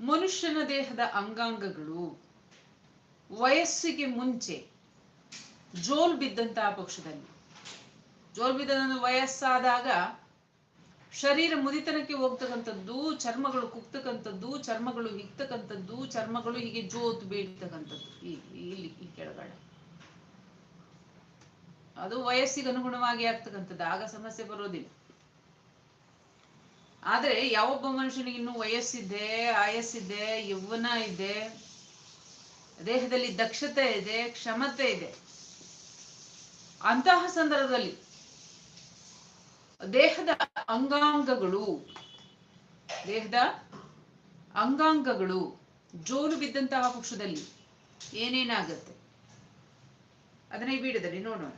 ಮನುಷ್ಯನ ದೇಹದ ಅಂಗಾಂಗಗಳು ವಯಸ್ಸಿಗೆ ಮುಂಚೆ ಜೋಲ್ ಬಿದ್ದಂತಹ ಪಕ್ಷದಲ್ಲಿ. ಜೋಲ್ ಬಿದ್ದ ವಯಸ್ಸಾದಾಗ ಶರೀರ ಮುದಿತನಕ್ಕೆ ಹೋಗ್ತಕ್ಕಂಥದ್ದು, ಚರ್ಮಗಳು ಕುಗ್ತಕ್ಕಂಥದ್ದು, ಚರ್ಮಗಳು ಹಿಗ್ತಕ್ಕಂಥದ್ದು, ಚರ್ಮಗಳು ಹೀಗೆ ಜೋತ್ ಬೀಳ್ತಕ್ಕಂಥದ್ದು ಇಲ್ಲಿ ಈ ಕೆಳಗಡೆ. ಅದು ವಯಸ್ಸಿಗೆ ಅನುಗುಣವಾಗಿ ಆಗ್ತಕ್ಕಂಥದ್ದು. ಆಗ ಸಮಸ್ಯೆ ಬರೋದಿಲ್ಲ. ಆದ್ರೆ ಯಾವೊಬ್ಬ ಮನುಷ್ಯನಿಗೆ ಇನ್ನು ವಯಸ್ಸಿದೆ, ಆಯಸ್ಸಿದೆ ಯೌವನ ಇದೆ, ದೇಹದಲ್ಲಿ ದಕ್ಷತೆ ಇದೆ, ಕ್ಷಮತೆ ಇದೆ. ಅಂತಹ ಸಂದರ್ಭದಲ್ಲಿ ದೇಹದ ಅಂಗಾಂಗಗಳು ದೇಹದ ಅಂಗಾಂಗಗಳು ಜೋಲು ಬಿದ್ದಂತಹ ಪಕ್ಷದಲ್ಲಿ ಏನೇನಾಗತ್ತೆ? ಅದನ್ನ ಈ ವಿಡಿಯೋದಲ್ಲಿ ನೋಡೋಣ.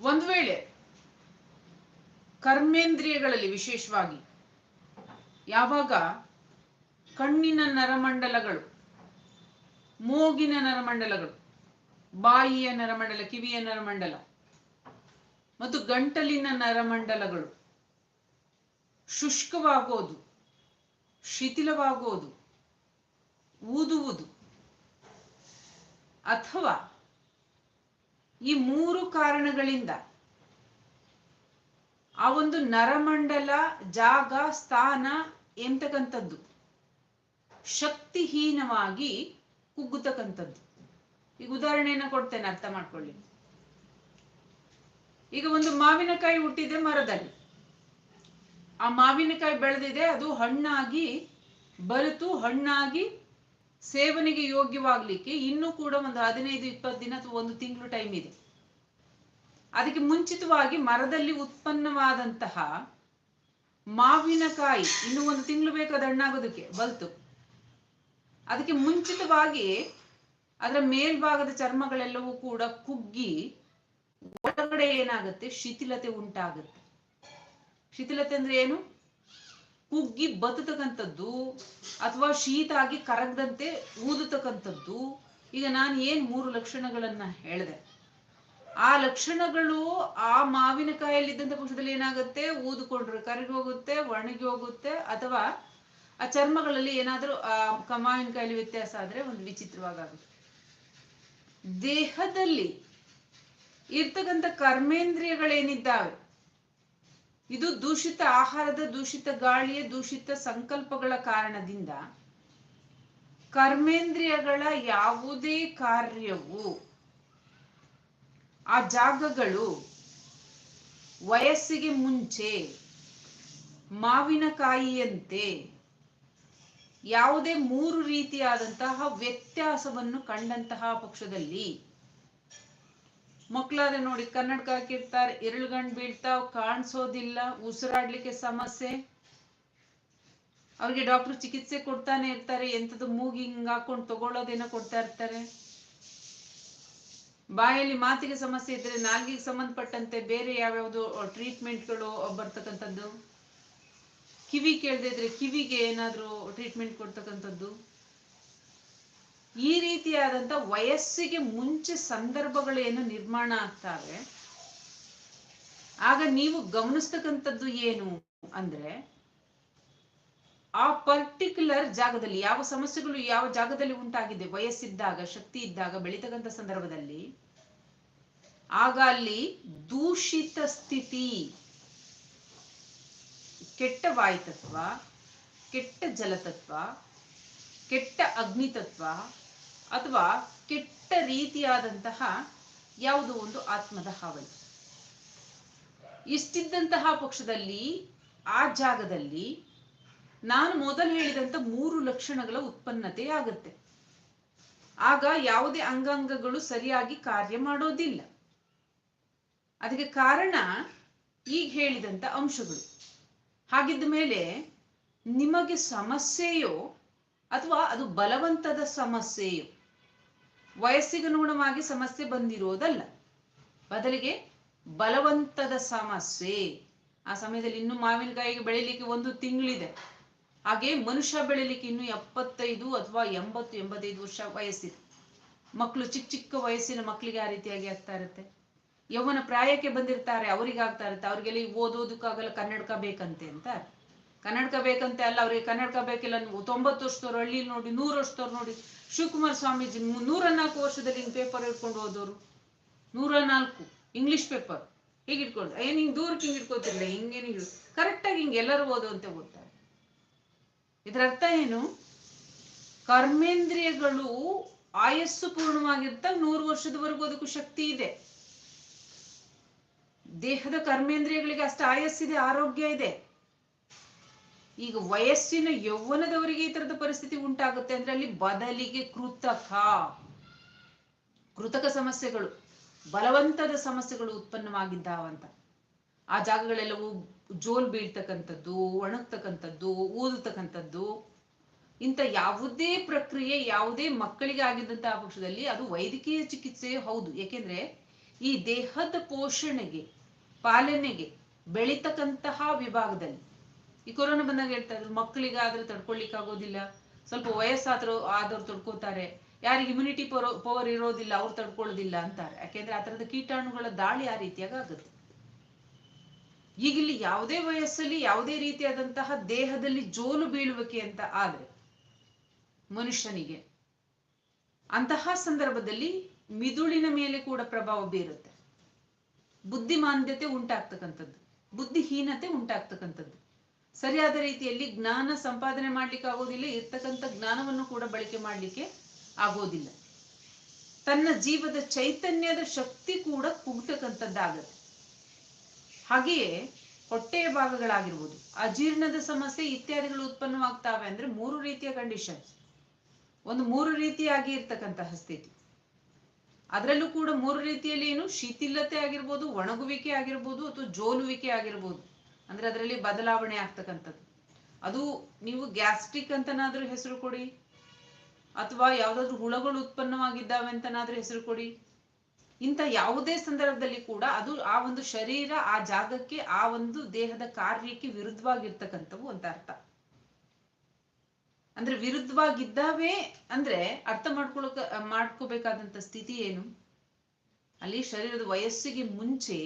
ಒಂದು ವೇಳೆ ಕರ್ಮೇಂದ್ರಿಯಗಳಲ್ಲಿ ವಿಶೇಷವಾಗಿ ಯಾವಾಗ ಕಣ್ಣಿನ ನರಮಂಡಲಗಳು, ಮೂಗಿನ ನರಮಂಡಲಗಳು, ಬಾಯಿಯ ನರಮಂಡಲ, ಕಿವಿಯ ನರಮಂಡಲ ಮತ್ತು ಗಂಟಲಿನ ನರಮಂಡಲಗಳು ಶುಷ್ಕವಾಗೋದು, ಶಿಥಿಲವಾಗೋದು, ಊದುವುದು ಅಥವಾ ಈ ಮೂರು ಕಾರಣಗಳಿಂದ ಆ ಒಂದು ನರಮಂಡಲ, ಜಾಗ, ಸ್ಥಾನ ಎಂತಕ್ಕಂಥದ್ದು? ಶಕ್ತಿಹೀನವಾಗಿ ಕುಗ್ಗುತಕ್ಕಂಥದ್ದು. ಈಗ ಉದಾಹರಣೆಯನ್ನ ಕೊಡ್ತೇನೆ, ಅರ್ಥ ಮಾಡ್ಕೊಳ್ಳಿ. ಈಗ ಒಂದು ಮಾವಿನಕಾಯಿ ಹುಟ್ಟಿದೆ ಮರದಲ್ಲಿ. ಆ ಮಾವಿನಕಾಯಿ ಬೆಳೆದಿದೆ, ಅದು ಹಣ್ಣಾಗಿ ಬರುತು, ಹಣ್ಣಾಗಿ ಸೇವನೆಗೆ ಯೋಗ್ಯವಾಗ್ಲಿಕ್ಕೆ ಇನ್ನೂ ಕೂಡ ಒಂದು ಹದಿನೈದು, ಇಪ್ಪತ್ತು ದಿನ ಅಥವಾ ಒಂದು ತಿಂಗಳು ಟೈಮ್ ಇದೆ. ಅದಕ್ಕೆ ಮುಂಚಿತವಾಗಿ ಮರದಲ್ಲಿ ಉತ್ಪನ್ನವಾದಂತಹ ಮಾವಿನಕಾಯಿ, ಇನ್ನು ಒಂದು ತಿಂಗಳು ಬೇಕಾದ ಹಣ್ಣಾಗೋದಕ್ಕೆ, ಬಲ್ತು. ಅದಕ್ಕೆ ಮುಂಚಿತವಾಗಿ ಅದರ ಮೇಲ್ಭಾಗದ ಚರ್ಮಗಳೆಲ್ಲವೂ ಕೂಡ ಕುಗ್ಗಿ ಒಳಗಡೆ ಏನಾಗುತ್ತೆ? ಶಿಥಿಲತೆ ಉಂಟಾಗುತ್ತೆ. ಶಿಥಿಲತೆ ಅಂದ್ರೆ ಏನು? ಕುಗ್ಗಿ ಬತ್ತತಕ್ಕಂಥದ್ದು ಅಥವಾ ಶೀತ ಆಗಿ ಕರಗದಂತೆ ಊದತಕ್ಕಂಥದ್ದು, ಈಗ ನಾನು ಏನ್ ಮೂರು ಲಕ್ಷಣಗಳನ್ನ ಹೇಳಿದೆ. ಆ ಲಕ್ಷಣಗಳು ಆ ಮಾವಿನಕಾಯಲ್ಲಿದ್ದಂಥ ಪಕ್ಷದಲ್ಲಿ ಏನಾಗುತ್ತೆ? ಊದುಕೊಂಡ್ರೆ. ಕರಗಿ ಹೋಗುತ್ತೆ, ಒಣಗಿ ಹೋಗುತ್ತೆ, ಅಥವಾ ಆ ಚರ್ಮಗಳಲ್ಲಿ ಏನಾದ್ರೂ, ಆ ಮಾವಿನಕಾಯಲ್ಲಿ ವ್ಯತ್ಯಾಸ ಆದ್ರೆ ಒಂದು ವಿಚಿತ್ರವಾಗುತ್ತೆ ದೇಹದಲ್ಲಿ ಇರ್ತಕ್ಕಂಥ ಕರ್ಮೇಂದ್ರಿಯಗಳೇನಿದ್ದಾವೆ? ಇದು ದೂಷಿತ ಆಹಾರದ ದೂಷಿತ ಗಾಳಿಯ ದೂಷಿತ ಸಂಕಲ್ಪಗಳ ಕಾರಣದಿಂದ ಕರ್ಮೇಂದ್ರಿಯಗಳ ಯಾವುದೇ ಕಾರ್ಯವು ಆ ಜಾಗಗಳು ವಯಸ್ಸಿಗೆ ಮುಂಚೆ ಮಾವಿನಕಾಯಿಯಂತೆ ಯಾವುದೇ ಮೂರು ರೀತಿಯಾದಂತಹ ವ್ಯತ್ಯಾಸವನ್ನು ಕಂಡಂತಹ ಪಕ್ಷದಲ್ಲಿ ಮಕ್ಕಳಾದ್ರೆ ನೋಡಿ ಕನ್ನಡಕ ಹಾಕಿರ್ತಾರೆ ಇರುಳುಗಂಡು ಬೀಳ್ತಾವ್, ಕಾಣಿಸೋದಿಲ್ಲ, ಉಸಿರಾಡ್ಲಿಕ್ಕೆ ಸಮಸ್ಯೆ. ಅವ್ರಿಗೆ ಡಾಕ್ಟರ್ ಚಿಕಿತ್ಸೆ ಕೊಡ್ತಾನೆ ಇರ್ತಾರೆ, ಎಂಥದ್ದು ಮೂಗಿ ಹಿಂಗ್ ಹಾಕೊಂಡು ತಗೊಳ್ಳೋದೇನೋ ಕೊಡ್ತಾ ಇರ್ತಾರೆ. ಬಾಯಲ್ಲಿ ಮಾತಿಗೆ ಸಮಸ್ಯೆ ಇದ್ರೆ ನಾಲ್ಗಿಗೆ ಸಂಬಂಧಪಟ್ಟಂತೆ ಬೇರೆ ಯಾವ್ಯಾವ್ದು ಟ್ರೀಟ್ಮೆಂಟ್ಗಳು ಬರ್ತಕ್ಕಂಥದ್ದು. ಕಿವಿ ಕೇಳದೆ ಇದ್ರೆ ಕಿವಿಗೆ ಏನಾದರೂ ಟ್ರೀಟ್ಮೆಂಟ್ ಕೊಡ್ತಕ್ಕಂಥದ್ದು. ಈ ರೀತಿಯಾದಂಥ ವಯಸ್ಸಿಗೆ ಮುಂಚೆ ಸಂದರ್ಭಗಳೇನು ನಿರ್ಮಾಣ ಆಗ್ತವೆ? ಆಗ ನೀವು ಗಮನಿಸ್ತಕ್ಕಂಥದ್ದು ಏನು ಅಂದ್ರೆ, ಆ ಪರ್ಟಿಕ್ಯುಲರ್ ಜಾಗದಲ್ಲಿ ಯಾವ ಸಮಸ್ಯೆಗಳು ಯಾವ ಜಾಗದಲ್ಲಿ ಉಂಟಾಗಿದೆ? ವಯಸ್ಸಿದ್ದಾಗ, ಶಕ್ತಿ ಇದ್ದಾಗ, ಬೆಳೀತಕ್ಕಂಥ ಸಂದರ್ಭದಲ್ಲಿ, ಆಗ ಅಲ್ಲಿ ದೂಷಿತ ಸ್ಥಿತಿ, ಕೆಟ್ಟ ವಾಯುತತ್ವ ಕೆಟ್ಟ ಜಲತತ್ವ ಕೆಟ್ಟ ಅಗ್ನಿತತ್ವ ಅಥವಾ ಕೆಟ್ಟ ರೀತಿಯಾದಂತಹ ಯಾವುದೋ ಒಂದು ಆತ್ಮದ ಹಾವಳಿ. ಇಷ್ಟಿದ್ದಂತಹ ಪಕ್ಷದಲ್ಲಿ, ಆ ಜಾಗದಲ್ಲಿ ನಾನು ಮೊದಲು ಹೇಳಿದಂತ ಮೂರು ಲಕ್ಷಣಗಳ ಉತ್ಪನ್ನತೆ ಆಗುತ್ತೆ. ಆಗ ಯಾವುದೇ ಅಂಗಾಂಗಗಳು ಸರಿಯಾಗಿ ಕಾರ್ಯ ಮಾಡೋದಿಲ್ಲ. ಅದಕ್ಕೆ ಕಾರಣ ಈಗ ಹೇಳಿದಂತ ಅಂಶಗಳು. ಹಾಗಿದ್ದ ಮೇಲೆ ನಿಮಗೆ ಸಮಸ್ಯೆಯೋ ಅಥವಾ ಅದು ಬಲವಂತದ ಸಮಸ್ಯೆಯೋ ವಯಸ್ಸಿಗನುಗುಣವಾಗಿ ಸಮಸ್ಯೆ ಬಂದಿರೋದಲ್ಲ. ಬದಲಿಗೆ ಬಲವಂತದ ಸಮಸ್ಯೆ. ಆ ಸಮಯದಲ್ಲಿ ಇನ್ನು ಮಾವಿನಕಾಯಿಗೆ ಬೆಳಿಲಿಕ್ಕೆ ಒಂದು ತಿಂಗಳಿದೆ. ಹಾಗೆ ಮನುಷ್ಯ ಬೆಳಿಲಿಕ್ಕೆ ಇನ್ನು ಎಪ್ಪತ್ತೈದು ಅಥವಾ ಎಂಬತ್ತು, ಎಂಬತ್ತೈದು ವರ್ಷ ವಯಸ್ಸಿದೆ. ಮಕ್ಕಳು ಚಿಕ್ಕ ಚಿಕ್ಕ ವಯಸ್ಸಿನ ಮಕ್ಕಳಿಗೆ ಆ ರೀತಿಯಾಗಿ ಆಗ್ತಾ ಇರುತ್ತೆ. ಯೌವನ ಪ್ರಾಯಕ್ಕೆ ಬಂದಿರ್ತಾರೆ, ಅವರಿಗಾಗ್ತಾ ಇರುತ್ತೆ. ಅವ್ರಿಗೆಲ್ಲ ಓದೋದಕ್ಕಾಗಲ್ಲ, ಕನ್ನಡಕ ಬೇಕಂತೆ ಅಂತ. ಕನ್ನಡಕ ಬೇಕಂತೆ ಅಲ್ಲ, ಅವ್ರಿಗೆ ಕನ್ನಡಕ ಬೇಕಿಲ್ಲ. ತೊಂಬತ್ತು ವರ್ಷದವ್ರು ಹಳ್ಳಿಲಿ ನೋಡಿ, ನೂರು ವರ್ಷದವ್ರು ನೋಡಿ ಶಿವಕುಮಾರ್ ಸ್ವಾಮೀಜಿ ನೂರ ನಾಲ್ಕು ವರ್ಷದಲ್ಲಿ ಹಿಂಗ್ ಪೇಪರ್ ಹಿಡ್ಕೊಂಡು ಓದೋರು ನೂರ ನಾಲ್ಕು ಇಂಗ್ಲಿಷ್ ಪೇಪರ್ ಹೀಗೆ ಇಟ್ಕೊಂಡು ಏನ್ ಹಿಂಗ್ ದೂರಕ್ಕೆ ಹಿಂಗೆ ಇಟ್ಕೋತಿರ್ಲಿಲ್ಲ ಹಿಂಗೇನು ಹಿಂಗೆ ಕರೆಕ್ಟಾಗಿ ಹಿಂಗೆ ಎಲ್ಲರೂ ಓದುವಂತೆ ಓದ್ತಾರೆ. ಇದರ ಅರ್ಥ ಏನು? ಕರ್ಮೇಂದ್ರಿಯಗಳು ಆಯಸ್ಸು ಪೂರ್ಣವಾಗಿರ್ತಾಗ ನೂರು ವರ್ಷದವರೆಗೂ ಅದಕ್ಕೂ ಶಕ್ತಿ ಇದೆ. ದೇಹದ ಕರ್ಮೇಂದ್ರಿಯಗಳಿಗೆ ಅಷ್ಟು ಆಯಸ್ಸಿದೆ, ಆರೋಗ್ಯ ಇದೆ. ಈಗ ವಯಸ್ಸಿನ ಯೌವನದವರಿಗೆ ಈ ತರದ ಪರಿಸ್ಥಿತಿ ಉಂಟಾಗುತ್ತೆ ಅಂದ್ರೆ ಅಲ್ಲಿ ಬದಲಿಗೆ ಕೃತಕ. ಕೃತಕ ಸಮಸ್ಯೆಗಳು, ಬಲವಂತದ ಸಮಸ್ಯೆಗಳು ಉತ್ಪನ್ನವಾಗಿದ್ದಾವಂತ. ಆ ಜಾಗಗಳೆಲ್ಲವೂ ಜೋಲ್ ಬೀಳ್ತಕ್ಕಂಥದ್ದು, ಒಣಗ್ತಕ್ಕಂಥದ್ದು, ಊದತಕ್ಕಂಥದ್ದು. ಇಂಥ ಯಾವುದೇ ಪ್ರಕ್ರಿಯೆ, ಯಾವುದೇ ಮಕ್ಕಳಿಗೆ ಆಗಿದ್ದಂತಹ ಪಕ್ಷದಲ್ಲಿ ಅದು ವೈದ್ಯಕೀಯ ಚಿಕಿತ್ಸೆ ಹೌದು. ಯಾಕೆಂದ್ರೆ ಈ ದೇಹದ ಪೋಷಣೆಗೆ, ಪಾಲನೆಗೆ ಬೆಳೀತಕ್ಕಂತಹ ವಿಭಾಗದಲ್ಲಿ ಈ ಕೊರೋನಾ ಬಂದಾಗ ಹೇಳ್ತಾ ಇದ್ರು, ಮಕ್ಕಳಿಗಾದ್ರೂ ತಡ್ಕೊಳ್ಲಿಕ್ಕೆ ಆಗೋದಿಲ್ಲ ಸ್ವಲ್ಪ ವಯಸ್ಸಾದ್ರು ಆದವ್ರು ತಡ್ಕೋತಾರೆ. ಯಾರಿಗೆ ಇಮ್ಯುನಿಟಿ ಪವರ್ ಇರೋದಿಲ್ಲ, ಅವ್ರು ತಡ್ಕೊಳ್ಳೋದಿಲ್ಲ ಅಂತಾರೆ. ಯಾಕೆಂದ್ರೆ ಆ ತರದ ಕೀಟಾಣುಗಳ ದಾಳಿ ಆ ರೀತಿಯಾಗಿ ಆಗುತ್ತೆ. ಈಗ ಇಲ್ಲಿ ಯಾವುದೇ ವಯಸ್ಸಲ್ಲಿ, ಯಾವುದೇ ರೀತಿಯಾದಂತಹ ದೇಹದಲ್ಲಿ ಜೋಲು ಬೀಳುವಿಕೆ ಅಂತ ಆದ್ರೆ, ಮನುಷ್ಯನಿಗೆ ಅಂತಹ ಸಂದರ್ಭದಲ್ಲಿ ಮಿದುಳಿನ ಮೇಲೆ ಕೂಡ ಪ್ರಭಾವ ಬೀರುತ್ತೆ. ಬುದ್ಧಿಮಾಂದ್ಯತೆ ಉಂಟಾಗ್ತಕ್ಕಂಥದ್ದು. ಬುದ್ಧಿಹೀನತೆ ಉಂಟಾಗ್ತಕ್ಕಂಥದ್ದು. ಸರಿಯಾದ ರೀತಿಯಲ್ಲಿ ಜ್ಞಾನ ಸಂಪಾದನೆ ಮಾಡ್ಲಿಕ್ಕೆ ಆಗೋದಿಲ್ಲ, ಇರ್ತಕ್ಕಂಥ ಜ್ಞಾನವನ್ನು ಕೂಡ ಬಳಕೆ ಮಾಡ್ಲಿಕ್ಕೆ ಆಗೋದಿಲ್ಲ. ತನ್ನ ಜೀವದ ಚೈತನ್ಯದ ಶಕ್ತಿ ಕೂಡ ಕುಗ್ತಕ್ಕಂಥದ್ದಾಗತ್ತೆ. ಹಾಗೆಯೇ ಹೊಟ್ಟೆಯ ಭಾಗಗಳಾಗಿರ್ಬೋದು, ಅಜೀರ್ಣದ ಸಮಸ್ಯೆ ಇತ್ಯಾದಿಗಳು ಉತ್ಪನ್ನವಾಗ್ತಾವೆ ಅಂದ್ರೆ ಮೂರು ರೀತಿಯ ಕಂಡೀಷನ್ ಒಂದು ಮೂರು ರೀತಿಯಾಗಿ ಇರ್ತಕ್ಕಂತಹ ಸ್ಥಿತಿ ಅದರಲ್ಲೂ ಕೂಡ ಮೂರು ರೀತಿಯಲ್ಲಿ ಏನು? ಶಿಥಿಲತೆ ಆಗಿರ್ಬೋದು, ಒಣಗುವಿಕೆ ಆಗಿರ್ಬೋದು ಅಥವಾ ಜೋಲುವಿಕೆ ಆಗಿರ್ಬೋದು. ಅಂದ್ರೆ ಅದರಲ್ಲಿ ಬದಲಾವಣೆ ಆಗ್ತಕ್ಕಂಥದ್ದು. ಅದು ನೀವು ಗ್ಯಾಸ್ಟ್ರಿಕ್ ಅಂತನಾದ್ರೂ ಹೆಸರು ಕೊಡಿ. ಅಥವಾ ಯಾವ್ದಾದ್ರು ಹುಳಗಳು ಉತ್ಪನ್ನವಾಗಿದ್ದಾವೆ ಅಂತನಾದ್ರೂ ಹೆಸರು ಕೊಡಿ. ಇಂಥ ಯಾವುದೇ ಸಂದರ್ಭದಲ್ಲಿ ಕೂಡ ಅದು ಆ ಒಂದು ಶರೀರ, ಆ ಜಾಗಕ್ಕೆ, ಆ ಒಂದು ದೇಹದ ಕಾರ್ಯಕ್ಕೆ ವಿರುದ್ಧವಾಗಿರ್ತಕ್ಕಂಥವು ಅಂತ ಅರ್ಥ. ಅಂದ್ರೆ ವಿರುದ್ಧವಾಗಿದ್ದಾವೆ ಅಂದ್ರೆ ಅರ್ಥ ಮಾಡ್ಕೊಳಕ ಮಾಡ್ಕೋಬೇಕಾದಂತ ಸ್ಥಿತಿ ಏನು? ಅಲ್ಲಿ ಶರೀರದ ವಯಸ್ಸಿಗೆ ಮುಂಚೆ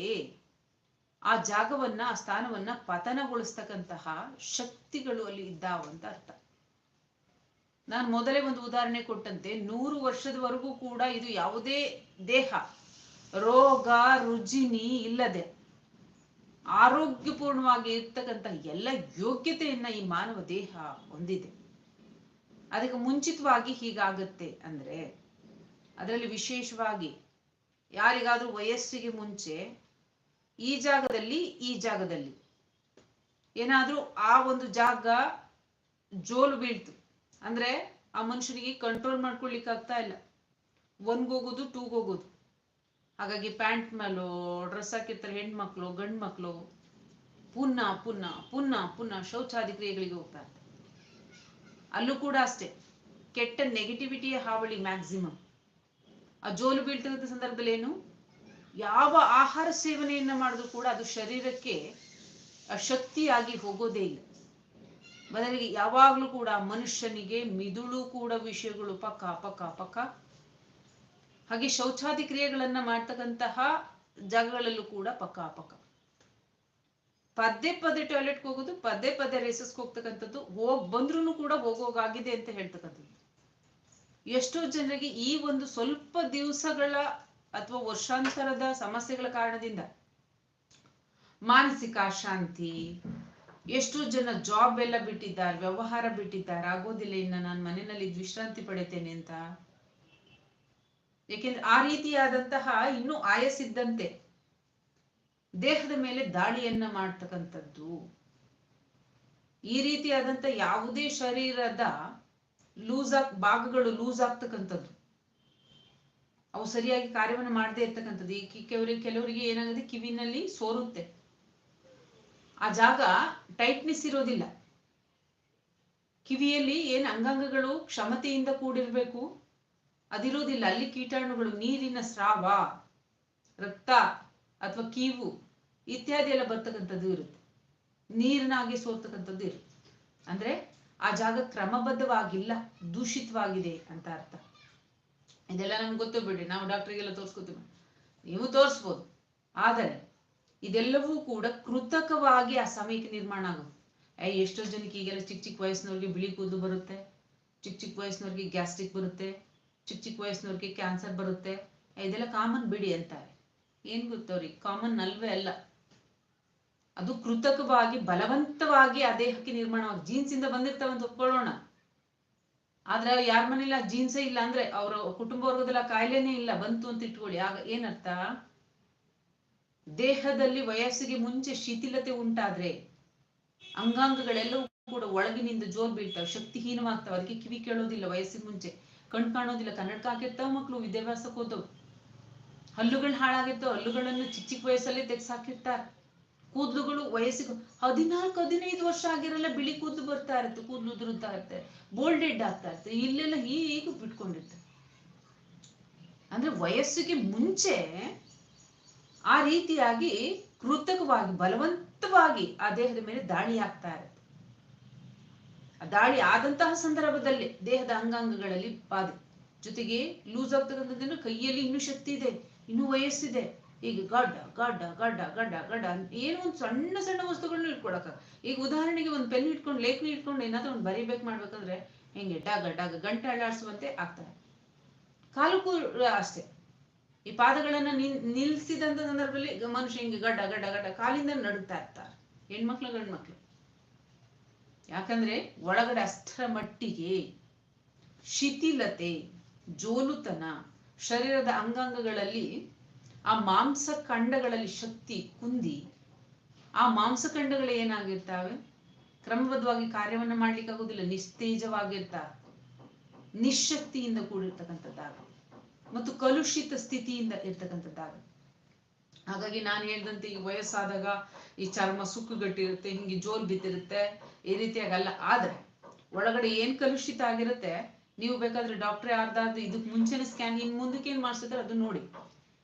ಆ ಜಾಗವನ್ನ, ಆ ಸ್ಥಾನವನ್ನ ಪತನಗೊಳಿಸ್ತಕ್ಕಂತಹ ಶಕ್ತಿಗಳು ಅಲ್ಲಿ ಇದ್ದಾವಂತ ಅರ್ಥ. ನಾನು ಮೊದಲೇ ಒಂದು ಉದಾಹರಣೆ ಕೊಟ್ಟಂತೆ, ನೂರು ವರ್ಷದವರೆಗೂ ಕೂಡ ಇದು ಯಾವುದೇ ದೇಹ, ರೋಗ ರುಜಿನಿ ಇಲ್ಲದೆ ಆರೋಗ್ಯಪೂರ್ಣವಾಗಿ ಇರ್ತಕ್ಕಂತಹ ಎಲ್ಲ ಯೋಗ್ಯತೆಯನ್ನ ಈ ಮಾನವ ದೇಹ ಹೊಂದಿದೆ. ಅದಕ್ಕೆ ಮುಂಚಿತವಾಗಿ ಹೀಗಾಗುತ್ತೆ ಅಂದ್ರೆ, ಅದರಲ್ಲಿ ವಿಶೇಷವಾಗಿ ಯಾರಿಗಾದ್ರೂ ವಯಸ್ಸಿಗೆ ಮುಂಚೆ ಈ ಜಾಗದಲ್ಲಿ ಈ ಜಾಗದಲ್ಲಿ. ಏನಾದ್ರೂ ಆ ಒಂದು ಜಾಗ ಜೋಲು ಬೀಳ್ತು. ಅಂದ್ರೆ ಆ ಮನುಷ್ಯನಿಗೆ ಕಂಟ್ರೋಲ್ ಮಾಡ್ಕೊಳ್ಲಿಕ್ಕೆ ಆಗ್ತಾ ಇಲ್ಲ. ಒನ್ಗೋಗೋದು ಟೂಗೋಗೋದು ಹಾಗಾಗಿ ಪ್ಯಾಂಟ್ ಮೇಲೋ ಡ್ರೆಸ್ ಹಾಕಿರ್ತಾರೆ ಹೆಣ್ಮಕ್ಳು ಗಂಡು ಮಕ್ಕಳು ಪುನಃ ಪುನಃ ಪುನಃ ಪುನಃ ಶೌಚಾದಿ ಕ್ರಿಯೆಗಳಿಗೆ ಹೋಗ್ತಾ ಅಲ್ಲೂ ಕೂಡ ಅಷ್ಟೇ. ಕೆಟ್ಟ ನೆಗೆಟಿವಿಟಿಯ ಹಾವಳಿ ಮ್ಯಾಕ್ಸಿಮಮ್ ಆ ಜೋಲು ಬೀಳ್ತಿರೋ ಸಂದರ್ಭದಲ್ಲಿ ಏನು? ಯಾವ ಆಹಾರ ಸೇವನೆಯನ್ನ ಮಾಡಿದ್ರು ಕೂಡ ಅದು ಶರೀರಕ್ಕೆ ಶಕ್ತಿಯಾಗಿ ಹೋಗೋದೇ ಇಲ್ಲ. ಬದಲಿಗೆ ಯಾವಾಗಲೂ ಕೂಡ ಮನುಷ್ಯನಿಗೆ ಮಿದುಳು ಕೂಡ ವಿಷಯಗಳು ಪಕ್ಕ ಪಕ್ಕ ಪಕ್ಕ. ಹಾಗೆ ಶೌಚಾದಿ ಕ್ರಿಯೆಗಳನ್ನ ಮಾಡ್ತಕ್ಕಂತಹ ಜಾಗಗಳಲ್ಲೂ ಕೂಡ ಪಕ್ಕ ಪಕ್ಕ. ಪದೇ ಪದೇ ಟಾಯ್ಲೆಟ್ಗೆ ಹೋಗೋದು, ಪದೇ ಪದೇ ರೇಸಸ್ಗೆ ಹೋಗ್ತಕ್ಕಂಥದ್ದು, ಹೋಗ್ ಬಂದ್ರೂ ಕೂಡ ಹೋಗೋಗಾಗಿದೆ ಅಂತ ಹೇಳ್ತಕ್ಕಂಥದ್ದು. ಎಷ್ಟೋ ಜನರಿಗೆ ಈ ಒಂದು ಸ್ವಲ್ಪ ದಿವಸಗಳ ಅಥವಾ ವರ್ಷಾಂತರದ ಸಮಸ್ಯೆಗಳ ಕಾರಣದಿಂದ? ಮಾನಸಿಕ ಅಶಾಂತಿ, ಎಷ್ಟು ಜನ ಜಾಬ್ ಎಲ್ಲ ಬಿಟ್ಟಿದ್ದಾರೆ, ವ್ಯವಹಾರ ಬಿಟ್ಟಿದ್ದಾರೆ, ಆಗೋದಿಲ್ಲ ಇನ್ನ ನಾನು ಮನೆಯಲ್ಲಿ ವಿಶ್ರಾಂತಿ ಪಡಿತೇನೆ ಅಂತ. ಏಕೆಂದ್ರೆ ಆ ರೀತಿಯಾದಂತಹ ಇನ್ನೂ ಆಯಸ್ಸಿದ್ದಂತೆ ದೇಹದ ಮೇಲೆ ದಾಳಿಯನ್ನ ಮಾಡ್ತಕ್ಕಂಥದ್ದು. ಈ ರೀತಿಯಾದಂತ ಯಾವುದೇ ಶರೀರದ ಲೂಸ್ ಆಗ್ ಭಾಗಗಳು ಲೂಸ್ ಆಗ್ತಕ್ಕಂಥದ್ದು. ಅವು ಸರಿಯಾಗಿ ಕಾರ್ಯವನ್ನು ಮಾಡದೇ ಇರ್ತಕ್ಕಂಥದ್ದು. ಈ ಕೆಲವರಿಗೆ ಕೆಲವರಿಗೆ ಏನಾಗುತ್ತೆ? ಕಿವಿನಲ್ಲಿ ಸೋರುತ್ತೆ. ಆ ಜಾಗ ಟೈಟ್ನೆಸ್ ಇರೋದಿಲ್ಲ. ಕಿವಿಯಲ್ಲಿ ಏನ್ ಅಂಗಾಂಗಗಳು ಕ್ಷಮತೆಯಿಂದ ಕೂಡಿರಬೇಕು, ಅದಿರೋದಿಲ್ಲ. ಅಲ್ಲಿ ಕೀಟಾಣುಗಳು, ನೀರಿನ ಸ್ರಾವ, ರಕ್ತ ಅಥವಾ ಕೀವು ಇತ್ಯಾದಿ ಎಲ್ಲ ಬರ್ತಕ್ಕಂಥದ್ದು ಇರುತ್ತೆ. ನೀರಿನಾಗಿ ಸೋರ್ತಕ್ಕಂಥದ್ದು ಇರುತ್ತೆ. ಅಂದ್ರೆ ಆ ಜಾಗ ಕ್ರಮಬದ್ಧವಾಗಿಲ್ಲ, ದೂಷಿತವಾಗಿದೆ ಅಂತ ಅರ್ಥ. ಇದೆಲ್ಲ ನಮ್ಗೆ ಗೊತ್ತು ಬಿಡ್ರಿ. ನಾವು ಡಾಕ್ಟ್ರಿಗೆಲ್ಲ ತೋರಿಸ್ಕೊತೀವಿ. ನೀವು ತೋರಿಸ್ಬೋದು. ಆದರೆ ಇದೆಲ್ಲವೂ ಕೂಡ ಕೃತಕವಾಗಿ ಆ ಸಮಯಕ್ಕೆ ನಿರ್ಮಾಣ ಆಗುತ್ತೆ. ಏ, ಎಷ್ಟೋ ಜನಕ್ಕೆ ಈಗೆಲ್ಲ ಚಿಕ್ಕ ಚಿಕ್ಕ ವಯಸ್ಸಿನವ್ರಿಗೆ ಬಿಳಿ ಕೂದಲು ಬರುತ್ತೆ, ಚಿಕ್ಕ ಚಿಕ್ಕ ವಯಸ್ಸಿನವ್ರಿಗೆ ಗ್ಯಾಸ್ಟ್ರಿಕ್ ಬರುತ್ತೆ, ಚಿಕ್ಕ ಚಿಕ್ಕ ವಯಸ್ಸಿನವ್ರಿಗೆ ಕ್ಯಾನ್ಸರ್ ಬರುತ್ತೆ. ಇದೆಲ್ಲ ಕಾಮನ್ ಬಿಡಿ ಅಂತಾರೆ. ಏನ್ ಗೊತ್ತವ್ರಿ ಕಾಮನ್ ಅಲ್ವೇ ಅಲ್ಲ. ಅದು ಕೃತಕವಾಗಿ, ಬಲವಂತವಾಗಿ ಆ ದೇಹಕ್ಕೆ ನಿರ್ಮಾಣವಾಗಿ ಜೀನ್ಸ್ ಇಂದ ಬಂದಿರ್ತಾವಂತ ಒಪ್ಕೊಳ್ಳೋಣ. ಆದ್ರೆ ಯಾರ ಮನೇಲಿ ಜೀನ್ಸೇ ಇಲ್ಲ ಅಂದ್ರೆ ಅವರ ಕುಟುಂಬ ವರ್ಗದಲ್ಲಿ ಆ ಕಾಯಿಲೆನೇ ಇಲ್ಲ, ಬಂತು ಅಂತ ಇಟ್ಕೊಳ್ಳಿ. ಆಗ ಏನರ್ಥ? ದೇಹದಲ್ಲಿ ವಯಸ್ಸಿಗೆ ಮುಂಚೆ ಶಿಥಿಲತೆ ಉಂಟಾದ್ರೆ ಅಂಗಾಂಗಗಳೆಲ್ಲವೂ ಕೂಡ ಒಳಗಿನಿಂದ ಜೋರ್ ಬೀಳ್ತಾವೆ, ಶಕ್ತಿಹೀನವಾಗ್ತಾವೆ. ಅದಕ್ಕೆ ಕಿವಿ ಕೇಳೋದಿಲ್ಲ ವಯಸ್ಸಿಗೆ ಮುಂಚೆ ಕಣ್ ಕಾಣೋದಿಲ್ಲ. ಕನ್ನಡಕ ಹಾಕಿರ್ತಾವ ಮಕ್ಕಳು ವಿದ್ಯಾಭ್ಯಾಸಕ್ಕೆ ಹೋದವು. ಹಲ್ಲುಗಳು ಹಾಳಾಗಿರ್ತಾವ ಹಲ್ಲುಗಳನ್ನು ಚಿಕ್ಕ ಚಿಕ್ಕ ವಯಸ್ಸಲ್ಲೇ ತೆಗ್ಸಾಕಿರ್ತಾರೆ. ಕೂದಲುಗಳು ವಯಸ್ಸಿಗೆ ಹದಿನಾಲ್ಕು, ಹದಿನೈದು ವರ್ಷ ಆಗಿರಲ್ಲ ಬಿಳಿ ಕೂದಲು ಬರ್ತಾ ಇರುತ್ತೆ, ಕೂದಲು ಉದುರುತ್ತಾ ಇರುತ್ತೆ, ಬೋಲ್ಡೆಡ್ ಆಗ್ತಾ ಇರುತ್ತೆ, ಇಲ್ಲೆಲ್ಲ ಹೀಗೆ ಬಿಟ್ಕೊಂಡಿರುತ್ತೆ. ಅಂದ್ರೆ ವಯಸ್ಸಿಗೆ ಮುಂಚೆ ಆ ರೀತಿಯಾಗಿ ಕೃತಕವಾಗಿ, ಬಲವಂತವಾಗಿ ಆ ದೇಹದ ಮೇಲೆ ದಾಳಿ ಆಗ್ತಾ ಇರುತ್ತೆ. ದಾಳಿ ಆದಂತಹ ಸಂದರ್ಭದಲ್ಲಿ ದೇಹದ ಅಂಗಾಂಗಗಳಲ್ಲಿ ಬಾಧೆ. ಜೊತೆಗೆ ಲೂಸ್ ಆಗ್ತಕ್ಕಂಥದ್ದನ್ನು ಕೈಯಲ್ಲಿ ಇನ್ನೂ ಶಕ್ತಿ ಇದೆ, ಇನ್ನೂ ವಯಸ್ಸಿದೆ. ಈಗ ಗಡ್ಡ ಗಡ್ಡ ಗಡ್ಡ ಗಡ್ಡ ಗಡ್ಡ ಏನೋ ಒಂದು ಸಣ್ಣ ಸಣ್ಣ ವಸ್ತುಗಳನ್ನ ಇಟ್ಕೊಳಕ ಈಗ ಉದಾಹರಣೆಗೆ ಒಂದು ಪೆನ್ ಇಟ್ಕೊಂಡು, ಲೇಖನಿ ಇಟ್ಕೊಂಡು ಏನಾದ್ರೂ ಒಂದು ಬರಿಬೇಕು ಮಾಡ್ಬೇಕಂದ್ರೆ ಹಿಂಗೆ ಡಾಗ ಡಾಗ ಗಂಟೆ ಅಳ್ಳಾಡಿಸುವಂತೆ ಆಗ್ತಾರೆ. ಕಾಲಕ್ಕೂ ಅಷ್ಟೇ. ಈ ಪಾದಗಳನ್ನ ನಿಲ್ ನಿಲ್ಸಿದಂತ ಸಂದರ್ಭದಲ್ಲಿ ಮನುಷ್ಯ ಹಿಂಗೆ ಗಡ್ಡ ಗಡ್ಡ ಗಡ್ಡ ಕಾಲಿಂದ ನಡುಗ್ತಾ ಇರ್ತಾರೆ ಹೆಣ್ಮಕ್ಳು, ಗಂಡ್ಮಕ್ಳು. ಯಾಕಂದ್ರೆ ಒಳಗಡೆ ಅಷ್ಟರ ಮಟ್ಟಿಗೆ ಶಿಥಿಲತೆ, ಜೋಲುತನ, ಶರೀರದ ಅಂಗಾಂಗಗಳಲ್ಲಿ ಆ ಮಾಂಸ ಖಂಡಗಳಲ್ಲಿ ಶಕ್ತಿ ಕುಂದಿ, ಆ ಮಾಂಸಖಂಡಗಳು ಏನಾಗಿರ್ತಾವೆ? ಕ್ರಮಬದ್ಧವಾಗಿ ಕಾರ್ಯವನ್ನು ಮಾಡ್ಲಿಕ್ಕೆ ಆಗುದಿಲ್ಲ ನಿಸ್ತೇಜವಾಗಿರ್ತಾವೆ ನಿಶಕ್ತಿಯಿಂದ ಕೂಡಿರ್ತಕ್ಕಂಥದ್ದಾಗ ಮತ್ತು ಕಲುಷಿತ ಸ್ಥಿತಿಯಿಂದ ಇರ್ತಕ್ಕಂಥದ್ದಾಗ ಹಾಗಾಗಿ ನಾನು ಹೇಳ್ದಂತೆ ಈ ವಯಸ್ಸಾದಾಗ ಈ ಚರ್ಮ ಸುಕ್ಕುಗಟ್ಟಿರುತ್ತೆ, ಹಿಂಗೆ ಜೋಲ್ ಬಿದ್ದಿರುತ್ತೆ, ಈ ರೀತಿಯಾಗಲ್ಲ. ಆದ್ರೆ ಒಳಗಡೆ ಏನ್ ಕಲುಷಿತ ಆಗಿರುತ್ತೆ? ನೀವು ಬೇಕಾದ್ರೆ ಡಾಕ್ಟ್ರೇ ಅರ್ಧ ಇದಕ್ ಮುಂಚೆನೆ ಸ್ಕ್ಯಾನ್ ಇನ್ ಮುಂದಕ್ಕೆ ಏನ್ ಮಾಡ್ಸಿದ್ರೆ ಅದು ನೋಡಿ.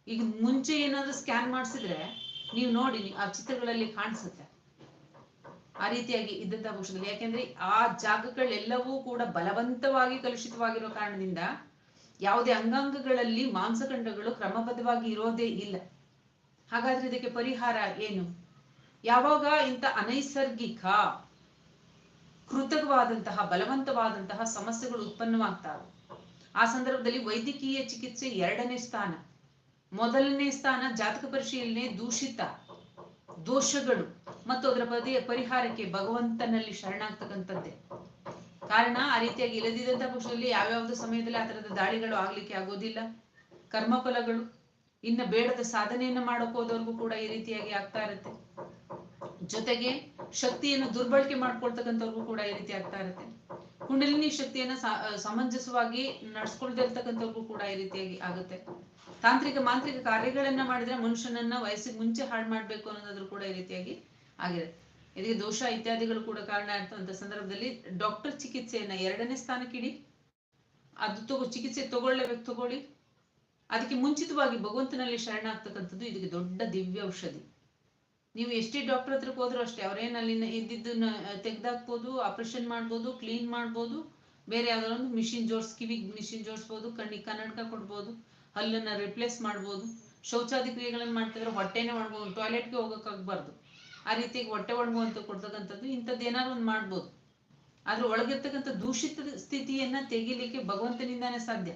ಈಗ ಮುಂಚೆ ಏನಾದ್ರೂ ಸ್ಕ್ಯಾನ್ ಮಾಡಿಸಿದ್ರೆ ನೀವು ನೋಡಿ ಆ ಚಿತ್ರಗಳಲ್ಲಿ ಕಾಣಿಸುತ್ತೆ. ಆ ರೀತಿಯಾಗಿ ಇದ್ದಂತಹ ಪಕ್ಷದಲ್ಲಿ ಯಾಕೆಂದ್ರೆ ಆ ಜಾಗಗಳೆಲ್ಲವೂ ಕೂಡ ಬಲವಂತವಾಗಿ ಕಲುಷಿತವಾಗಿರೋ ಕಾರಣದಿಂದ ಯಾವುದೇ ಅಂಗಾಂಗಗಳಲ್ಲಿ ಮಾಂಸಖಂಡಗಳು ಕ್ರಮಬದ್ಧವಾಗಿ ಇರೋದೇ ಇಲ್ಲ. ಹಾಗಾದ್ರೆ ಇದಕ್ಕೆ ಪರಿಹಾರ ಏನು? ಯಾವಾಗ ಇಂಥ ಅನೈಸರ್ಗಿಕ, ಕೃತಕವಾದಂತಹ, ಬಲವಂತವಾದಂತಹ ಸಮಸ್ಯೆಗಳು ಉತ್ಪನ್ನವಾಗ್ತಾವೆ? ಆ ಸಂದರ್ಭದಲ್ಲಿ ವೈದ್ಯಕೀಯ ಚಿಕಿತ್ಸೆ ಎರಡನೇ ಸ್ಥಾನ. ಮೊದಲನೇ ಸ್ಥಾನ ಜಾತಕ ಪರಿಶೀಲನೆ ದೂಷಿತ ದೋಷಗಳು ಮತ್ತು ಅದರ ಪದೇ ಪರಿಹಾರಕ್ಕೆ ಭಗವಂತನಲ್ಲಿ ಶರಣಾಗ್ತಕ್ಕಂಥದ್ದೇ. ಕಾರಣ ಆ ರೀತಿಯಾಗಿ ಇಲ್ಲದಿದ್ದಂತಹ ಪಕ್ಷದಲ್ಲಿ ಯಾವ್ಯಾವ್ದು ಸಮಯದಲ್ಲಿ ಆ ತರದ ದಾಳಿಗಳು ಆಗ್ಲಿಕ್ಕೆ ಆಗೋದಿಲ್ಲ. ಕರ್ಮಫಲಗಳು, ಇನ್ನ ಬೇಡದ ಸಾಧನೆಯನ್ನ ಮಾಡೋಕೆ ಹೋದವ್ರಿಗೂ ಕೂಡ ಈ ರೀತಿಯಾಗಿ ಆಗ್ತಾ ಇರುತ್ತೆ. ಜೊತೆಗೆ ಶಕ್ತಿಯನ್ನು ದುರ್ಬಳಕೆ ಮಾಡ್ಕೊಳ್ತಕ್ಕಂಥವ್ರಿಗೂ ಕೂಡ ಈ ರೀತಿ ಆಗ್ತಾ ಇರುತ್ತೆ. ಕುಂಡಲಿನಿ ಶಕ್ತಿಯನ್ನ ಸಮಂಜಸವಾಗಿ ನಡ್ಸ್ಕೊಳ್ದಿರ್ತಕ್ಕಂಥವ್ರಿಗೂ ಕೂಡ ಈ ರೀತಿಯಾಗಿ ಆಗುತ್ತೆ. ತಾಂತ್ರಿಕ ಮಾಂತ್ರಿಕ ಕಾರ್ಯಗಳನ್ನ ಮಾಡಿದ್ರೆ ಮನುಷ್ಯನನ್ನ ವಯಸ್ಸಿಗೆ ಮುಂಚೆ ಹಾಳು ಮಾಡ್ಬೇಕು ಅನ್ನೋದಾದ್ರೂ ಕೂಡ ಈ ರೀತಿಯಾಗಿ ಆಗಿದೆ. ಇದಕ್ಕೆ ದೋಷ ಇತ್ಯಾದಿಗಳು ಕೂಡ ಕಾರಣ ಆಗ್ತಂತ ಸಂದರ್ಭದಲ್ಲಿ ಡಾಕ್ಟರ್ ಚಿಕಿತ್ಸೆಯನ್ನ ಎರಡನೇ ಸ್ಥಾನಕ್ಕಿಡಿ ಅದು ತಗೋ ಚಿಕಿತ್ಸೆ ತಗೊಳ್ಳೇಬೇಕು ತಗೊಳ್ಳಿ. ಅದಕ್ಕೆ ಮುಂಚಿತವಾಗಿ ಭಗವಂತನಲ್ಲಿ ಶರಣಾಗ್ತಕ್ಕಂಥದ್ದು ಇದಕ್ಕೆ ದೊಡ್ಡ ದಿವ್ಯ ಔಷಧಿ. ನೀವು ಎಷ್ಟೇ ಡಾಕ್ಟರ್ ಹತ್ರಕ್ಕೆ ಹೋದ್ರೂ ಅಷ್ಟೇ ಅವ್ರೇನ್ ಅಲ್ಲಿನ ಇದ್ದಿದ್ದನ್ನ ತೆಗ್ದಾಕ್ಬೋದು, ಆಪರೇಷನ್ ಮಾಡ್ಬೋದು, ಕ್ಲೀನ್ ಮಾಡ್ಬೋದು, ಬೇರೆ ಯಾವ್ದಾರ ಒಂದು ಮಿಷಿನ್ ಜೋಡ್ಸ್, ಕಿವಿಗ್ ಮಿಷಿನ್ ಜೋಡಿಸ್ಬೋದು, ಕಣ್ಣಿಗೆ ಕನ್ನಡಕ ಕೊಡ್ಬೋದು ಹಲ್ಲನ್ನ ರಿಪ್ಲೇಸ್ ಮಾಡ್ಬೋದು. ಶೌಚಾದಿ ಕ್ರಿಯೆಗಳನ್ನ ಮಾಡ್ತಿದ್ರೆ ಹೊಟ್ಟೆನೇ ಮಾಡ್ಬೋದು ಟಾಯ್ಲೆಟ್ಗೆ ಹೋಗೋಕ್ಕಾಗಬಾರ್ದು ಆ ರೀತಿಯಾಗಿ ಹೊಟ್ಟೆ ಒಣಗುವಂತ ಕೊಡ್ತಕ್ಕಂಥದ್ದು ಇಂಥದ್ದು ಏನಾದ್ರು ಒಂದು ಮಾಡ್ಬೋದು. ಆದ್ರೆ ಒಳಗಿರ್ತಕ್ಕಂಥ ದೂಷಿತ ಸ್ಥಿತಿಯನ್ನ ತೆಗಿಲಿಕ್ಕೆ ಭಗವಂತನಿಂದಾನೇ ಸಾಧ್ಯ.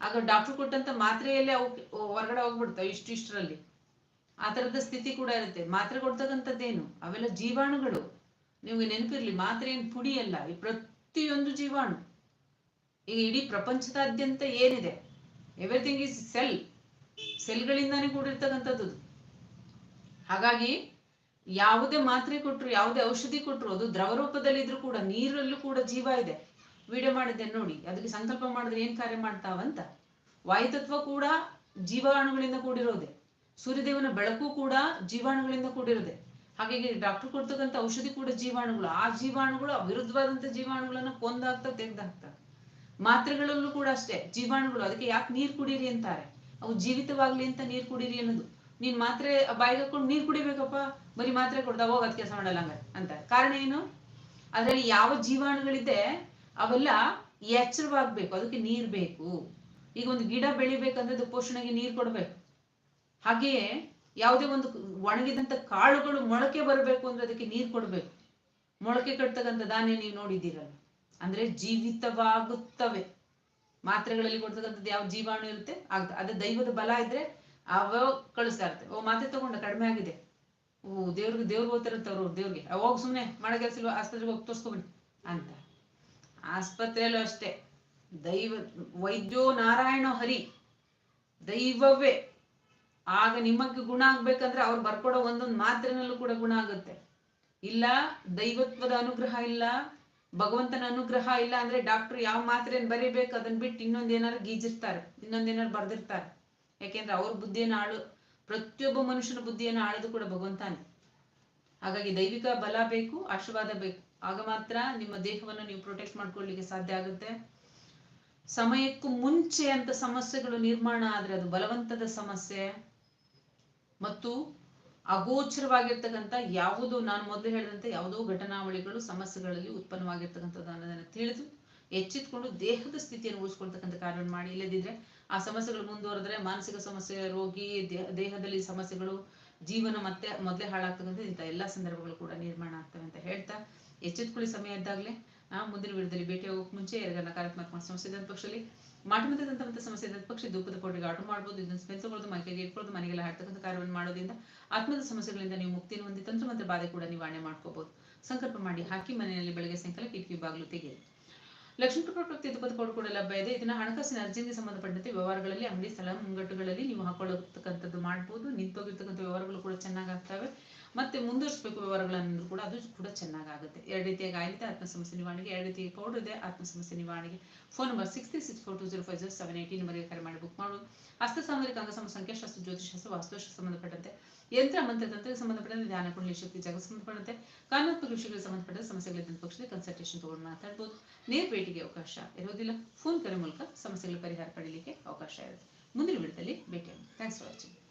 ಆಗ ಡಾಕ್ಟರ್ ಕೊಟ್ಟಂತ ಮಾತ್ರೆಯಲ್ಲೇ ಅವು ಹೊರಗಡೆ ಹೋಗ್ಬಿಡ್ತಾವೆ ಇಷ್ಟಿಷ್ಟರಲ್ಲಿ ಆ ತರದ ಸ್ಥಿತಿ ಕೂಡ ಇರುತ್ತೆ. ಮಾತ್ರೆ ಕೊಡ್ತಕ್ಕಂಥದ್ದೇನು? ಅವೆಲ್ಲ ಜೀವಾಣುಗಳು. ನಿಮಗೆ ನೆನಪಿರ್ಲಿ, ಮಾತ್ರೆ ಏನು ಪುಡಿ ಅಲ್ಲ, ಈ ಪ್ರತಿಯೊಂದು ಜೀವಾಣು. ಈಗ ಇಡೀ ಪ್ರಪಂಚದಾದ್ಯಂತ ಏನಿದೆ? ಎವ್ರಿಥಿಂಗ್ ಈಸ್ ಸೆಲ್ ಸೆಲ್ಗಳಿಂದಾನೇ ಕೂಡಿರ್ತಕ್ಕಂಥದ್ದು. ಹಾಗಾಗಿ ಯಾವುದೇ ಮಾತ್ರೆ ಕೊಟ್ಟರು ಯಾವುದೇ ಔಷಧಿ ಕೊಟ್ಟರು ಅದು ದ್ರವ ರೂಪದಲ್ಲಿ ಇದ್ರೂ ಕೂಡ ನೀರಲ್ಲೂ ಕೂಡ ಜೀವ ಇದೆ. ವಿಡಿಯೋ ಮಾಡಿದ್ದೆ ನೋಡಿ, ಅದಕ್ಕೆ ಸಂಕಲ್ಪ ಮಾಡಿದ್ರೆ ಏನ್ ಕಾರ್ಯ ಮಾಡ್ತಾವಂತ? ವಾಯುತತ್ವ ಕೂಡ ಜೀವಾಣುಗಳಿಂದ ಕೂಡಿರೋದೆ. ಸೂರ್ಯದೇವನ ಬೆಳಕು ಕೂಡ ಜೀವಾಣುಗಳಿಂದ ಕೂಡಿರೋದೆ. ಹಾಗಾಗಿ ಡಾಕ್ಟರ್ ಕೊಡ್ತಕ್ಕಂಥ ಔಷಧಿ ಕೂಡ ಜೀವಾಣುಗಳು. ಆ ಜೀವಾಣುಗಳು ವಿರುದ್ಧವಾದಂತ ಜೀವಾಣುಗಳನ್ನ ಕೊಂದಾಗ್ತಾ ತೆಗ್ದಾಕ್ತಾ ಮಾತ್ರೆಗಳಲ್ಲೂ ಕೂಡ ಅಷ್ಟೇ, ಜೀವಾಣುಗಳು, ಅದಕ್ಕೆ ಯಾಕೆ ನೀರ್ ಕುಡೀರಿ ಅಂತಾರೆ? ಅವು ಜೀವಿತವಾಗ್ಲಿ ಅಂತ ನೀರ್ ಕುಡೀರಿ ಅನ್ನೋದು. ನೀನ್ ಮಾತ್ರೆ ಬಾಯಿಗೆ ಹಾಕೊಂಡು ನೀರ್ ಕುಡಿಬೇಕಪ್ಪ, ಬರೀ ಮಾತ್ರೆ ಕೊಡ್ದ ಹೋಗ್ ಅದ್ ಕೆಲಸ ಮಾಡಲ್ಲ ಹಂಗ ಅಂತ. ಕಾರಣ ಏನು? ಅದ್ರಲ್ಲಿ ಯಾವ ಜೀವಾಣುಗಳಿದೆ, ಅವೆಲ್ಲ ಎಚ್ಚರವಾಗ್ಬೇಕು, ಅದಕ್ಕೆ ನೀರ್ ಬೇಕು. ಈಗ ಒಂದು ಗಿಡ ಬೆಳಿಬೇಕಂದ್ರೆ ಅದು ಪೋಷಣೆಗೆ ನೀರ್ ಕೊಡ್ಬೇಕು. ಹಾಗೆಯೇ ಯಾವುದೇ ಒಂದು ಒಣಗಿದಂತ ಕಾಳುಗಳು ಮೊಳಕೆ ಬರಬೇಕು ಅಂದ್ರೆ ಅದಕ್ಕೆ ನೀರ್ ಕೊಡ್ಬೇಕು. ಮೊಳಕೆ ಕಟ್ತಕ್ಕಂಥ ಧಾನ್ಯ ನೀವು ನೋಡಿದ್ದೀರಲ್ಲ. ಅಂದ್ರೆ ಜೀವಿತವಾಗುತ್ತವೆ. ಮಾತ್ರೆಗಳಲ್ಲಿ ಕೊಡ್ತಕ್ಕಂಥದ್ದು ಯಾವ ಜೀವಾಣು ಇರುತ್ತೆ, ಆಗುತ್ತೆ. ಅದು ದೈವದ ಬಲ ಇದ್ರೆ ಅವ ಕಳಿಸ್ತಾ ಇರುತ್ತೆ. ಓ, ಮಾತ್ರೆ ತಗೊಂಡ ಕಡಿಮೆ ಆಗಿದೆ. ಓ, ದೇವ್ರಿಗೆ ದೇವ್ರಿಗೆ ಹೋಗ್ತಾರಂತ ಅವ್ರು ದೇವ್ರಿಗೆ. ಹೋಗಿ ಸುಮ್ಮನೆ ಮಾಡೋ ಕೆಲಸ ಇಲ್ವಾ ಆಸ್ಪತ್ರೆಗೆ ಹೋಗಿ ತೋರಿಸ್ಕೊಬಿಡಿ ಅಂತ. ಆಸ್ಪತ್ರೆಯಲ್ಲೂ ಅಷ್ಟೇ. ದೈವ, ವೈದ್ಯೋ ನಾರಾಯಣ ಹರಿ. ದೈವವೇ. ಆಗ ನಿಮಗೆ ಗುಣ ಆಗ್ಬೇಕಂದ್ರೆ ಅವ್ರು ಬರ್ಕೊಡೋ ಒಂದೊಂದು ಮಾತ್ರೆನಲ್ಲೂ ಕೂಡ ಗುಣ ಆಗುತ್ತೆ. ಇಲ್ಲ, ದೈವತ್ವದ ಅನುಗ್ರಹ ಇಲ್ಲ ಭಗವಂತನ ಅನುಗ್ರಹ ಇಲ್ಲ ಅಂದ್ರೆ ಡಾಕ್ಟರ್ ಯಾವ ಮಾತ್ರೆನ್ ಬರೀಬೇಕು? ಅದನ್ನ ಬಿಟ್ಟು ಇನ್ನೊಂದೇನಾರು ಗೀಜಿರ್ತಾರೆ. ಇನ್ನೊಂದೇನಾರು ಬರ್ದಿರ್ತಾರೆ. ಯಾಕೆಂದ್ರೆ ಅವ್ರ ಬುದ್ಧಿಯನ್ನು ಆಳು, ಪ್ರತಿಯೊಬ್ಬ ಮನುಷ್ಯನ ಬುದ್ಧಿಯನ್ನು ಆಳೋದು ಕೂಡ ಭಗವಂತಾನೆ. ಹಾಗಾಗಿ ದೈವಿಕ ಬಲ ಬೇಕು, ಆಶೀರ್ವಾದ ಬೇಕು. ಆಗ ಮಾತ್ರ ನಿಮ್ಮ ದೇಹವನ್ನು ನೀವು ಪ್ರೊಟೆಕ್ಟ್ ಮಾಡ್ಕೊಳ್ಳಿಕ್ಕೆ ಸಾಧ್ಯ ಆಗುತ್ತೆ. ಸಮಯಕ್ಕೂ ಮುಂಚೆ ಅಂತ ಸಮಸ್ಯೆಗಳು ನಿರ್ಮಾಣ ಆದ್ರೆ ಅದು ಬಲವಂತದ ಸಮಸ್ಯೆ. ಮತ್ತು ಅಗೋಚರವಾಗಿರ್ತಕ್ಕಂಥ ಯಾವುದು ನಾನು ಮೊದಲು ಹೇಳಿದಂತೆ ಯಾವುದೋ ಘಟನಾವಳಿಗಳು, ಸಮಸ್ಯೆಗಳಲ್ಲಿ ಉತ್ಪನ್ನವಾಗಿರ್ತಕ್ಕಂಥದ್ದು ಅನ್ನೋದನ್ನು ತಿಳಿದು ಎಚ್ಚೆತ್ಕೊಂಡು ದೇಹದ ಸ್ಥಿತಿಯನ್ನು ಉಳಿಸ್ಕೊಳ್ತಕ್ಕಂಥ ಕಾರ್ಯವನ್ನು ಮಾಡಿ. ಇಲ್ಲದಿದ್ರೆ ಆ ಸಮಸ್ಯೆಗಳು ಮುಂದುವರೆದ್ರೆ ಮಾನಸಿಕ ಸಮಸ್ಯೆ, ರೋಗಿ ದೇಹ- ದೇಹದಲ್ಲಿ ಸಮಸ್ಯೆಗಳು, ಜೀವನ ಮತ್ತೆ ಮೊದಲೇ ಹಾಳಾಗ್ತಕ್ಕಂಥ ಇಂಥ ಎಲ್ಲಾ ಸಂದರ್ಭಗಳು ಕೂಡ ನಿರ್ಮಾಣ ಆಗ್ತವೆ ಅಂತ ಹೇಳ್ತಾ ಎಚ್ಚೆತ್ಕೊಳ್ಳಿ ಸಮಯ ಇದ್ದಾಗಲೇ. ಆ ಮುಂದಿನ ವಿಡಿಯೋದಲ್ಲಿ ಭೇಟಿಯಾಗೋಕೆ ಮುಂಚೆ ನಕಾರಾತ್ಮಕ ಸಮಸ್ಯೆ ಇದ್ದಂಥ ಪಕ್ಷದಲ್ಲಿ ಮಾಟಮಂತದಂತ ಸಮಸ್ಯೆ ಇದ್ದ ಪಕ್ಷ ಧೂಪದ ಕೊಡುಗೆ ಆರ್ಡರ್ ಮಾಡಬಹುದು ಇದನ್ನು ಸ್ಮೆಲ್ ತಗೊಳ್ಳೋದು ಮೈಕೆಗೆ ಇಟ್ಕೊಳ್ಳೋದು ಮನೆಗೆಲ್ಲ ಹಾಡ್ತಕ್ಕಂಥ ಕಾರ್ಯವನ್ನು ಮಾಡೋದ್ರಿಂದ ಆತ್ಮದ ಸಮಸ್ಯೆಗಳಿಂದ ನೀವು ಮುಕ್ತಿಯನ್ನು ಹೊಂದಿ ತಂತ್ರ ಮಂತ್ರ ಬಾಧೆ ಕೂಡ ನಿವಾರಣೆ ಮಾಡ್ಕೋಬಹುದು ಸಂಕಲ್ಪ ಮಾಡಿ ಹಾಕಿ ಮನೆಯಲ್ಲಿ ಬೆಳಗ್ಗೆ ಸಾಯಂಕಾಲ ಕಿಟಕಿ ಬಾಗಿಲು ತೆಗೆಯಿರಿ. ಲಕ್ಷ್ಮೀ ಪ್ರಕೃತಿ ಧೂಪದ ಪೌಡರ್ ಕೂಡ ಲಭ್ಯ ಇದೆ. ಇದನ್ನ ಹಣಕಾಸಿನ ಅರ್ಜಿಗೆ ಸಂಬಂಧಪಟ್ಟಂತೆ ವ್ಯವಹಾರಗಳಲ್ಲಿ, ಅಂಗಡಿ ಸ್ಥಳ ಮುಂಗಟ್ಟುಗಳಲ್ಲಿ ನೀವು ಹಾಕೊಳ್ಳತಕ್ಕಂಥದ್ದು ಮಾಡಬಹುದು ನಿಂತೋಗಿರ್ತಕ್ಕಂಥ ವ್ಯವಹಾರಗಳು ಕೂಡ ಚೆನ್ನಾಗಿ ಆಗ್ತವೆ. ಮತ್ತೆ ಮುಂದುವರಿಸಬೇಕು ವ್ಯವಹಾರಗಳನ್ನು ಕೂಡ ಅದು ಕೂಡ ಚೆನ್ನಾಗಾಗುತ್ತೆ. ಎರಡು ರೀತಿಯಾಗಿ ಆಯ್ತು ಆತ್ಮ ಸಮಸ್ಯೆ ನಿವಾರಣೆಗೆ, ಎರಡು ರೀತಿಯ ಪೌಡರ್ ಇದೆ ಆತ್ಮ ಸಮಸ್ಯೆ ನಿವಾರಣೆಗೆ phone number six three six four two zero five zero seven eighty ನಂಬರ್ಗೆ ಕರೆ ಮಾಡಿ ಬುಕ್ ಮಾಡುವುದು ಹಸ್ತ ಸಾಮರಿಕ ಸಂಖ್ಯಾಶಾಸ್ತ್ರ ಜ್ಯೋತಿಷಾಸ್ತ್ರ ವಾಸ್ತುಶಾಸ್ತ್ರ ಸಂಬಂಧಪಟ್ಟಂತೆ. ಯಂತ್ರ, ಮಂತ್ರ ತಂತ್ರಕ್ಕೆ ಸಂಬಂಧಪಟ್ಟಂತೆ ಧ್ಯಾನ, ಕುಂಡಲಿ ಶಕ್ತಿ, ಜಗ ಸಂಬಂಧಪಟ್ಟಂತೆ. ಕಾನೂನಾತ್ಮಕ ವಿಷಯಗಳಿಗೆ ಸಂಬಂಧಪಟ್ಟ ಸಮಸ್ಯೆಗಳಿದ್ದ ಪಕ್ಷದಲ್ಲಿ ಕನ್ಸಲ್ಟೇಷನ್ ತಗೊಂಡು ಮಾತಾಡ್ಬೋದು. ನೇರ ಭೇಟಿಗೆ ಅವಕಾಶ ಇರೋದಿಲ್ಲ ಫೋನ್ ಕರೆ ಮೂಲಕ ಸಮಸ್ಯೆಗಳ ಪರಿಹಾರ ಪಡೀಲಿಕ್ಕೆ ಅವಕಾಶ ಇರುತ್ತೆ. ಮುಂದಿನ ವಿಡಿಯೋದಲ್ಲಿ ಭೇಟಿಯಾಗೋಣ. Thanks for watching